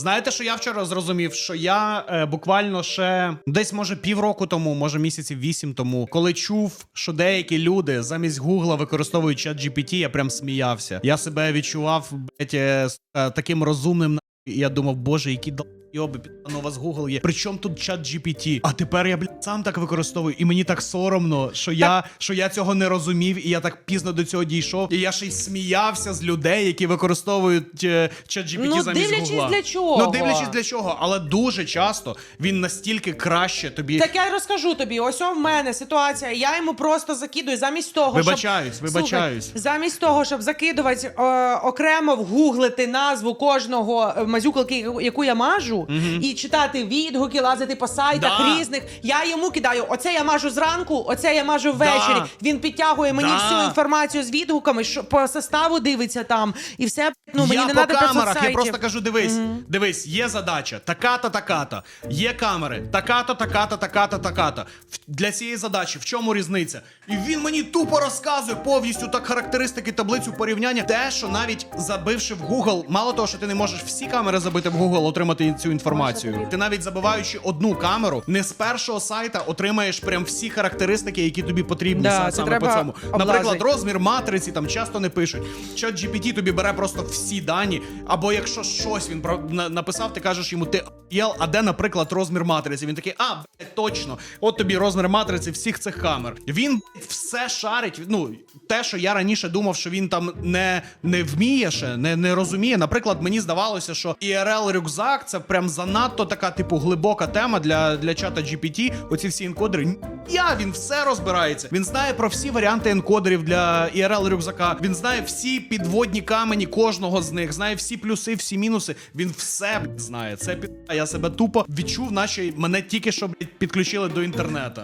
Знаєте, що я вчора зрозумів? Що я е, буквально ще десь може півроку тому, може місяців вісім тому, коли чув, що деякі люди замість Гугла використовують чат GPT, я прям сміявся. Я себе відчував блять, е, е, таким розумним. І я думав, боже, які Йоби, підпано, у вас Google є. Причому тут чат GPT? А тепер я блядь, сам так використовую, і мені так соромно, що я, що я цього не розумів, і я так пізно до цього дійшов. І я ще й сміявся з людей, які використовують е, чат GPT Ну, замість дивлячись Гугла. для чого. Ну, дивлячись для чого, але дуже часто він настільки краще тобі. Так я розкажу тобі. Ось о в мене ситуація. Я йому просто закидую замість того, Вибачаюсь, щоб... вибачаюсь. Слухай, замість того, щоб закидувати е, окремо вгуглити назву кожного е, мазюкалки, яку я мажу, і читати відгуки, лазити по сайтах Да. різних. Я йому кидаю: оце я мажу зранку, оце я мажу ввечері. Він підтягує мені Да. всю інформацію з відгуками, що по составу дивиться там, і все ну мені я не по треба камерах, я просто кажу: дивись, дивись, є задача, така-то, така-то. Є камери, така-то, така-то, така-то, така-то. В- Для цієї задачі в чому різниця? І він мені тупо розказує повністю так характеристики, таблицю порівняння. Те, що навіть забивши в Google, мало того, що ти не можеш всі камери забити в Google, отримати цю інформацію. Ти навіть забиваючи одну камеру, не з першого сайта отримаєш прям всі характеристики, які тобі потрібні Да, са- це саме треба по цьому. облазити. Наприклад, розмір матриці там часто не пишуть. Чат GPT тобі бере просто всі дані. Або якщо щось він про на- написав, ти кажеш йому, ти єл, а де, наприклад, розмір матриці? Він такий, а блядь, точно, от тобі розмір матриці всіх цих камер. Він блядь, все шарить. Ну те, що я раніше думав, що він там не, не вміє ще, не, не розуміє. Наприклад, мені здавалося, що IRL рюкзак це прям занадто така, типу, глибока тема для, для чата GPT. Оці всі енкодери. Я він все розбирається. Він знає про всі варіанти енкодерів для IRL рюкзака. Він знає всі підводні камені кожного з них, знає всі плюси, всі мінуси. Він все знає. Це під... Я себе тупо відчув, наче мене тільки що підключили до інтернету.